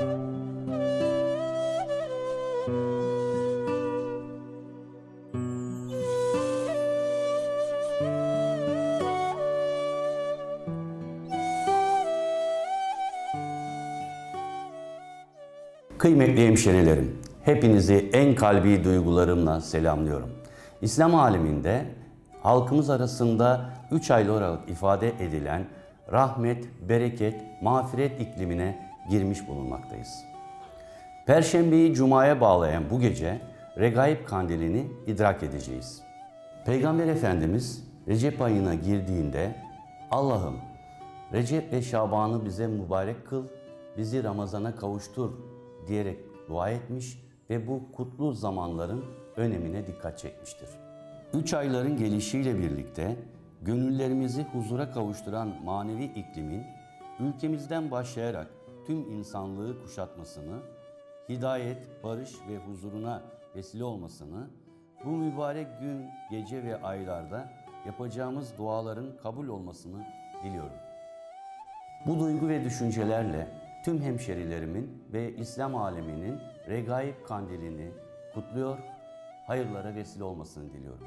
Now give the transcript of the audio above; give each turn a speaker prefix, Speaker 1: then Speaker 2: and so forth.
Speaker 1: Kıymetli hemşerilerim, hepinizi en kalbi duygularımla selamlıyorum. İslam aliminde halkımız arasında 3 aylı olarak ifade edilen rahmet, bereket, mağfiret iklimine girmiş bulunmaktayız. Perşembeyi Cuma'ya bağlayan bu gece Regaib Kandilini idrak edeceğiz. Peygamber Efendimiz Recep ayına girdiğinde Allah'ım Recep ve Şaban'ı bize mübarek kıl, bizi Ramazan'a kavuştur diyerek dua etmiş ve bu kutlu zamanların önemine dikkat çekmiştir. Üç ayların gelişiyle birlikte gönüllerimizi huzura kavuşturan manevi iklimin ülkemizden başlayarak tüm insanlığı kuşatmasını, hidayet, barış ve huzuruna vesile olmasını, bu mübarek gün, gece ve aylarda yapacağımız duaların kabul olmasını diliyorum. Bu duygu ve düşüncelerle tüm hemşerilerimin ve İslam aleminin regaib kandilini kutluyor, hayırlara vesile olmasını diliyorum.